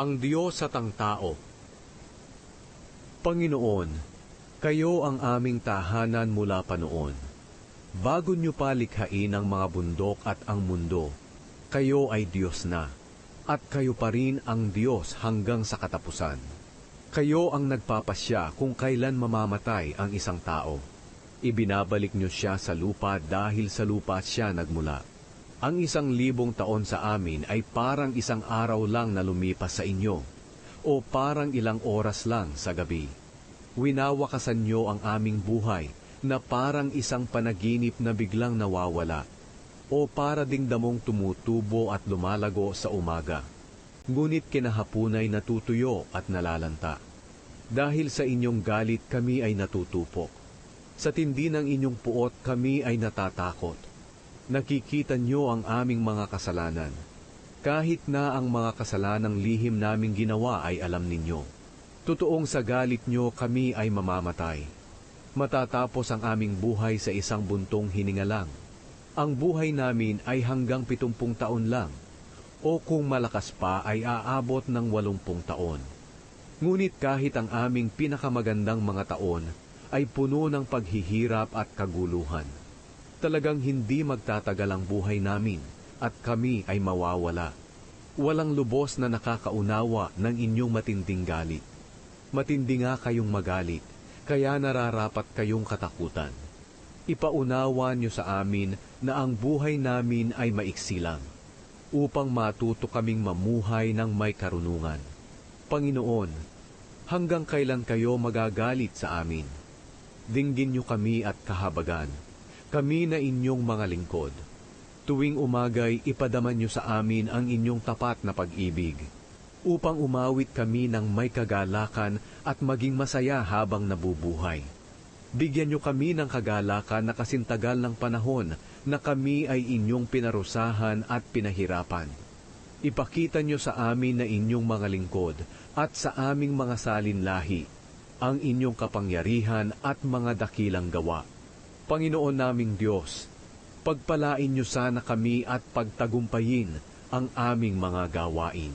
Ang Diyos at ang tao. Panginoon, kayo ang aming tahanan mula pa noon. Bago nyo pa likhain ang mga bundok at ang mundo, kayo ay Diyos na, at kayo pa rin ang Diyos hanggang sa katapusan. Kayo ang nagpapasya kung kailan mamamatay ang isang tao. Ibinabalik nyo siya sa lupa dahil sa lupa siya nagmula. Ang isang libong taon sa amin ay parang isang araw lang na lumipas sa inyo, o parang ilang oras lang sa gabi. Winawakasan nyo ang aming buhay na parang isang panaginip na biglang nawawala, o para ding damong tumutubo at lumalago sa umaga. Ngunit kinahapunay natutuyo at nalalanta. Dahil sa inyong galit kami ay natutupok. Sa tindi ng inyong puot kami ay natatakot. Nakikita nyo ang aming mga kasalanan. Kahit na ang mga kasalanang lihim naming ginawa ay alam ninyo. Totoong sa galit nyo kami ay mamamatay. Matatapos ang aming buhay sa isang buntong hininga lang. Ang buhay namin ay hanggang pitumpung taon lang, o kung malakas pa ay aabot ng walumpung taon. Ngunit kahit ang aming pinakamagandang mga taon ay puno ng paghihirap at kaguluhan. Talagang hindi magtatagal ang buhay namin at kami ay mawawala. Walang lubos na nakakaunawa ng inyong matinding galit. Matindi nga kayong magalit, kaya nararapat kayong katakutan. Ipaunawa niyo sa amin na ang buhay namin ay maiksi lang, upang matuto kaming mamuhay ng may karunungan. Panginoon, hanggang kailan kayo magagalit sa amin? Dinggin niyo kami at kahabagan, kami na inyong mga lingkod. Tuwing umagay, ipadaman niyo sa amin ang inyong tapat na pag-ibig, upang umawit kami ng may kagalakan at maging masaya habang nabubuhay. Bigyan niyo kami ng kagalakan na kasintagal ng panahon na kami ay inyong pinarusahan at pinahirapan. Ipakita niyo sa amin na inyong mga lingkod at sa aming mga salinlahi ang inyong kapangyarihan at mga dakilang gawa. Panginoon naming Diyos, pagpalain niyo sana kami at pagtagumpayin ang aming mga gawain.